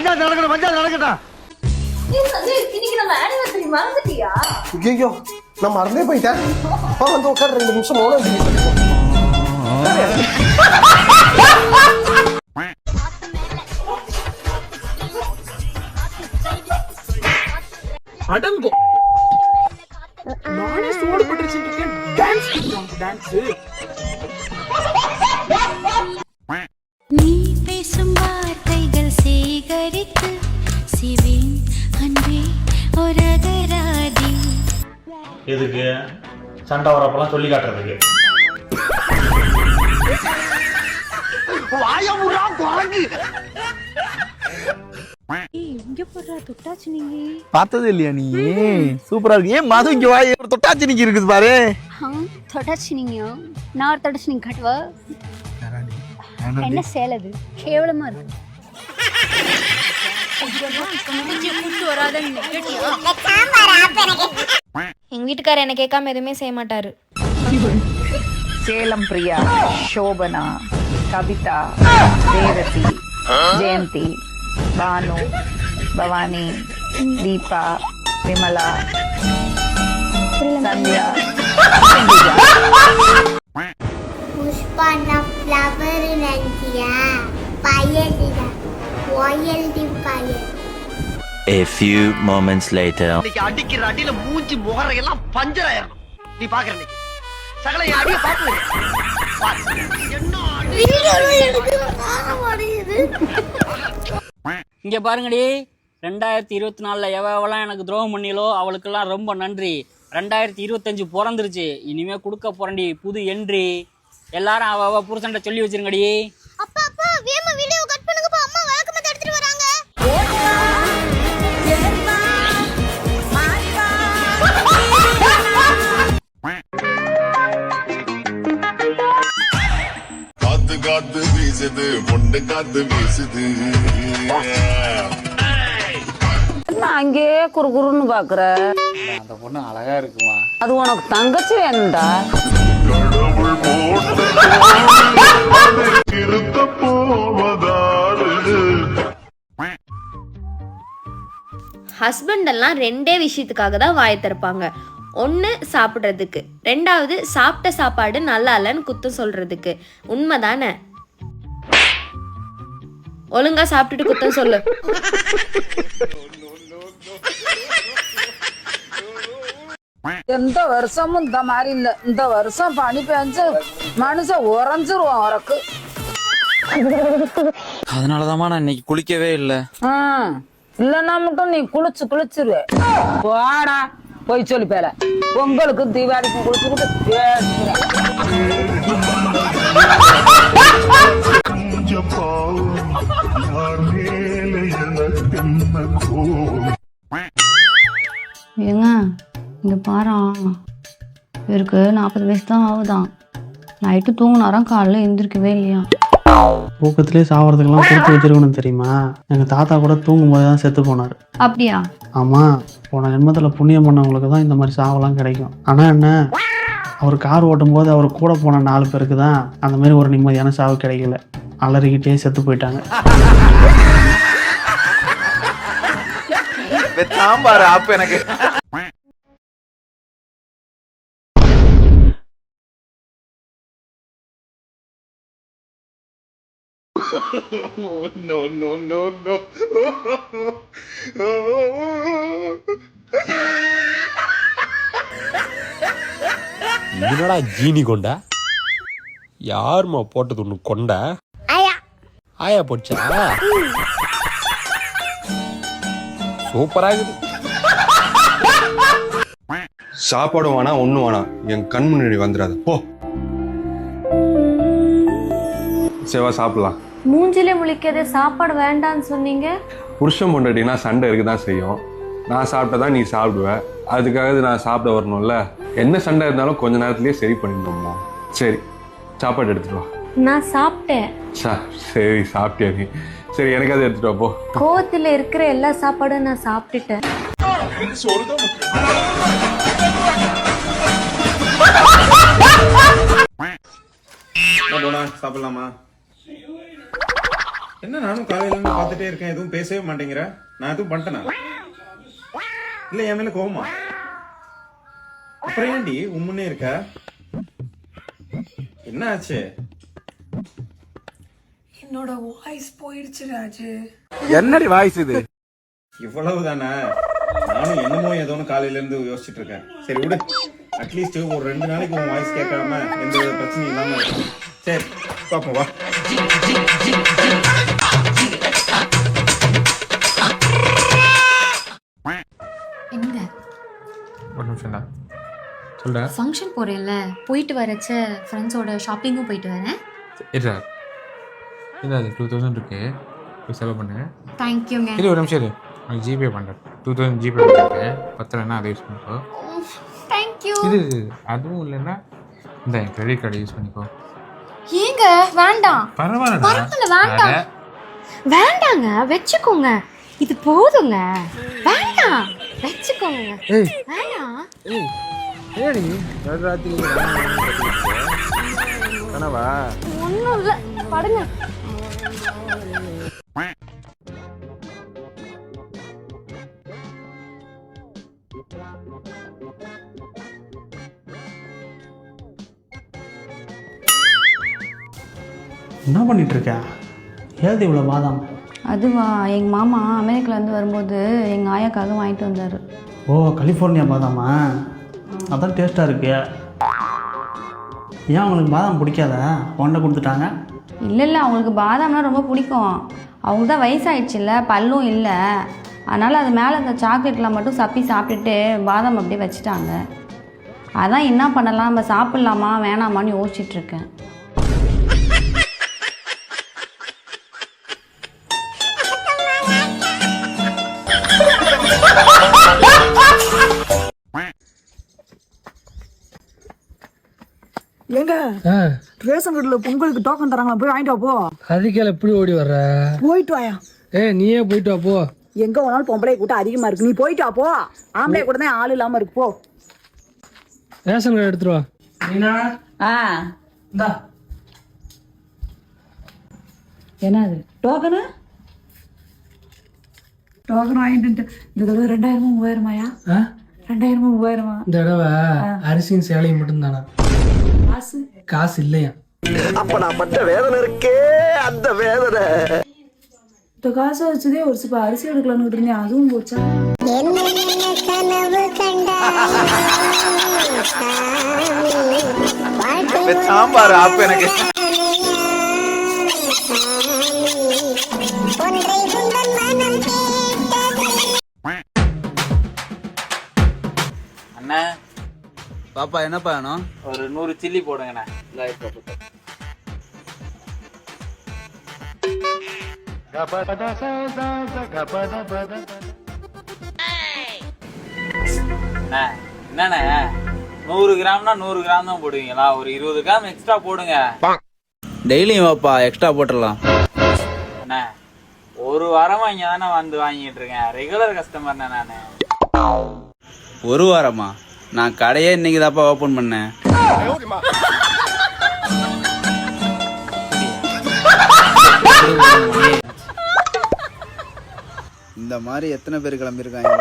பஞ்சாயத்து நடக்கணும் பஞ்சாயத்து நடக்கட்டும். ஐயோ நான் மறந்தே போயிட்டேன். வா வந்து உட்கார் ரெண்டு நிமிஷம் சொல்லிப்போம் அடங்கும். நானே சோடு பட்டுருச்சு டான்ஸ் டான்ஸ் எதுக்கு சண்டை வரப்பெல்லாம் சொல்லி காட்டுறதுக்கு. பார்த்தது இல்லையா நீ? சூப்பரா இருக்கு. ஏன் மது இங்க வாய் ஒரு தொட்டாச்சி நிக்கி இருக்குது பாரு. தொட்டாச்சு நீங்க. நான் ஒரு தொட்டாச்சு நீங்க கட்டுவா? என்ன சேலது கேவலமா இருக்கு. எங்க வீட்டுக்காரர் என்ன கேட்காம எதுவுமே செய்ய மாட்டாரு. சேலம் பிரியா சோபனா கவிதா தேவதி ஜெயந்தி பானு பவானி தீபா விமலா சந்தியா. ஒயல்டி பயல் A few moments later. இன்னைக்கு அடிக்கிற அடியில மூஞ்சி முகரையெல்லாம் பஞ்சர் ஆயிரணும் நீ பாக்குற இன்னைக்கு. சகல என் அடிய பாத்து என்ன இங்க பாருங்கடி ரெண்டாயிரத்தி இருபத்தி நாலுல எவ எவெல்லாம் எனக்கு துரோகம் பண்ணிலோ அவளுக்கெல்லாம் ரொம்ப நன்றி. ரெண்டாயிரத்தி இருபத்தஞ்சு பிறந்துருச்சு. இனிமே கொடுக்க போறேன்டி. புது என்ட்ரி எல்லாரும் அவ அவ புருஷன்ட்ட சொல்லி வச்சிருங்கடி. அப்பா காத்து வீசுது. நான் அங்கேயே குறுகுறுன்னு பாக்குற அந்த பொண்ணு அழகா இருக்குமா? அது உனக்கு தங்கச்சி வேணும்டா. ஹஸ்பண்ட் எல்லாம் ரெண்டே விஷயத்துக்காக தான் வாய் திறப்பாங்க. ஒன்று சாப்பிட்றதுக்கு. ரெண்டாவது சாப்பிட்ட சாப்பாடு நல்லா இல்லைன்னு குத்தம் சொல்றதுக்கு. உண்மைதானே? ஒழுங்கா சாப்பிட்டுட்டு குத்தம் சொல்லு. எந்த வருஷமும் இந்த மாதிரி இல்ல. இந்த வருஷம் பனி பெஞ்சு மனுஷன் உறைஞ்சிருவான் உறக்கு அதனாலதாம்மா நான் இன்னைக்கு குளிக்கவே இல்லை. இல்லைன்னா மட்டும் நீ குளிச்சு குளிச்சிருவே போடா போய் சொல்லி பேல. பொங்கலுக்கு தீபாவளிக்கும் குளிச்சுக்கிட்டு பேசுறேன். ஏங்க இங்க பாரா. இவருக்கு நாற்பது வயசு தான் ஆகுதான் நைட்டு தூங்கினாராம் காலைல எந்திரிக்கவே இல்லையா? தூக்கத்திலே சாவறதுக்கெல்லாம் கொடுத்து வச்சிருக்கணும் தெரியுமா? எங்க தாத்தா கூட தூங்கும் போது தான் செத்து போனார். அப்படியா? ஆமா போன ஜென்மத்தில் புண்ணியம் பண்ணவங்களுக்கு தான் இந்த மாதிரி சாவெல்லாம் கிடைக்கும். ஆனா என்ன அவர் கார் ஓட்டும் போது அவர் கூட போன நாலு பேருக்கு தான் அந்த மாதிரி ஒரு நிம்மதியான சாவு கிடைக்கல. அலறிக்கிட்டே செத்து போயிட்டாங்க. சாம்பார் அப்ப எனக்கு. No no no no. என்னடா ஜீனி கொண்டா? யாரும்மா போட்டது ஒன்று கொண்ட? ஆயா போச்சா சூப்பரா இருக்குது சாப்பாடு வேணாம் ஒண்ணும் வேணாம். என் கண் முன்னாடி வந்துடாது. போ. சேவா சாப்பிடலாம். மூஞ்சிலே முழிக்காத சாப்பாடு வேண்டான்னு சொன்னீங்க? புருஷன் பொண்டாட்டினா சண்டை இருக்க தான் செய்யும். நான் சாப்பிட்டா தான் நீ சாப்பிடுவ. அதுக்காக நான் சாப்பிட வரணும்ல. என்ன சண்டை இருந்தாலும் கொஞ்ச நேரத்திலேயே சரி பண்ணிடணுமா? சரி சாப்பாடு எடுத்துட்டு வா. நான் சாப்பிட்டேன். சா சரி சாப்பிட்டியா நீ? சரி எனக்காவது எடுத்துட்டு வா போ. கோவத்துல இருக்கிற எல்லா சாப்பாடும் நான் சாப்பிட்டுட்டேன். சாப்பிடலாமா? என்ன நானும் காலையில இருந்து பார்த்துட்டே இருக்கேன் எதுவும் பேசவே மாட்டேங்கிற. நான் எதுவும் பண்ணிட்டேனா? இல்ல என் மேல கோவமா? அப்புறம் ஏன்டி உம்முன்னே இருக்க? என்ன ஆச்சு? என்னோட வாய்ஸ் போயிடுச்சு ராஜு. என்னடி வாய்ஸ் இது? இவ்வளவுதானே? நானும் என்னமோ ஏதோன்னு காலையில இருந்து யோசிச்சுட்டு இருக்கேன். சரி விடு. அட்லீஸ்ட் ஒரு ரெண்டு நாளைக்கு உன் வாய்ஸ் கேட்காம எந்த பிரச்சனையும் இல்லாம இருக்கும் சரி பாப்போம் வா. எங்க? ஒரு நிமிஷம் தான் சொல்கிறேன் ஃபங்க்ஷன் போறேன்ல. போயிட்டு வரச்ச ஃப்ரெண்ட்ஸோட ஷாப்பிங்கும் போயிட்டு வரேன். இருடா இல்லை அது டூ தௌசண்ட் இருக்கு. போய் செலவு பண்ணு. தேங்க்யூங்க இல்லை ஒரு நிமிஷம் இரு. உனக்கு ஜிபே பண்ணுறேன் டூ தௌசண்ட் ஜிபே பண்ணிருக்கேன் பத்தலைன்னா அதை யூஸ் பண்ணிக்கோ. தேங்க்யூ இது இது, அதுவும் இல்லைன்னா இந்த கிரெடிட் கார்டு யூஸ் பண்ணிக்கோ. ஏங்க வேண்டாம். பரவாயில்ல பரவாயில்ல வேண்டாம். வேண்டாங்க வச்சுக்கோங்க. இது போதுங்க. வேண்டாம். வச்சுக்கோங்க. வேண்டாம் ஏடி ராத்திரி கனவா? ஒன்றும் இல்லை. படுங்க. என்ன பண்ணிட்டு இருக்க ஏது இவ்வளோ பாதாம் அதுவா எங்கள் மாமா அமெரிக்காலேருந்து வரும்போது எங்கள் ஆயாக்காக வாங்கிட்டு வந்தார். ஓ கலிஃபோர்னியா பாதாமா? அதான் டேஸ்ட்டாக இருக்கு. ஏன் அவங்களுக்கு பாதாம் பிடிக்காதா கொண்டை கொடுத்துட்டாங்க. இல்லை இல்லை அவங்களுக்கு பாதாம்னா ரொம்ப பிடிக்கும். அவங்களுக்கு தான் வயசாயிடுச்சுல்ல பல்லும் இல்லை. அதனால் அது மேலே அந்த சாக்லேட்லாம் மட்டும் சப்பி சாப்பிட்டுட்டு பாதாம் அப்படியே வச்சுட்டாங்க. அதான் என்ன பண்ணலாம் நம்ம சாப்பிட்லாமா வேணாமான்னு யோசிச்சுட்டு இருக்கேன். எங்க ரேஷன் கடையில பொங்கலுக்கு டோக்கன் தராங்களா போய் வாங்கிட்டு வா போ அதுக்கெல்லாம் எப்படி ஓடி வர்ற? போயிட்டு வாயா. ஏ நீயே போயிட்டு வா போ எங்க போனாலும் பொம்பளை கூட்டம் அதிகமா இருக்கு. நீ போயிட்டு வா போ ஆம்பளை கூட தான் ஆள் இல்லாம இருக்கு போ. ரேஷன் கார்டு எடுத்துட்டு வா. நீனா ஆ. இந்தா. என்னது? டோக்கனு டோக்கன் வாங்கிட்டு இந்த தடவை ரெண்டாயிரமா மூவாயிரமாயா? ரெண்டாயிரமா மூவாயிரமா? இந்த தடவை அரிசியும் சேலையும் மட்டும்தானா? காசு? காசு இல்லையா? அப்ப நான் பட்ட வேதனை இருக்கே அந்த வேதனை. இந்த காசை வச்சதே ஒரு சிப்ப அரிசி எடுக்கலான்னு இருந்தேன் அதுவும் போச்சா? என்ன கனவு கண்டா சாம்பார் அப்ப எனக்கு. பாப்பா என்னப்பா வேணும் ஒரு நூறு சில்லி போடுங்கண்ணா. அண்ணா, என்னண்ணே? நூறு கிராம்னா நூறு கிராம் தான் போடுவீங்களா? ஒரு இருபது கிராம் எக்ஸ்ட்ரா போடுங்க. டெய்லியும் வாப்பா எக்ஸ்ட்ரா போட்டுடலாம். அண்ணா ஒரு வாரமா இங்க தானே வந்து வாங்கிட்டு இருக்கேன். ரெகுலர் கஸ்டமர்ண்ணே நானு. ஒரு வாரமா? நான் கடையே இன்னைக்கு தாப்பா ஓப்பன் பண்ணேன். இந்த மாதிரி எத்தனை பேர் கிளம்பியிருக்காங்க?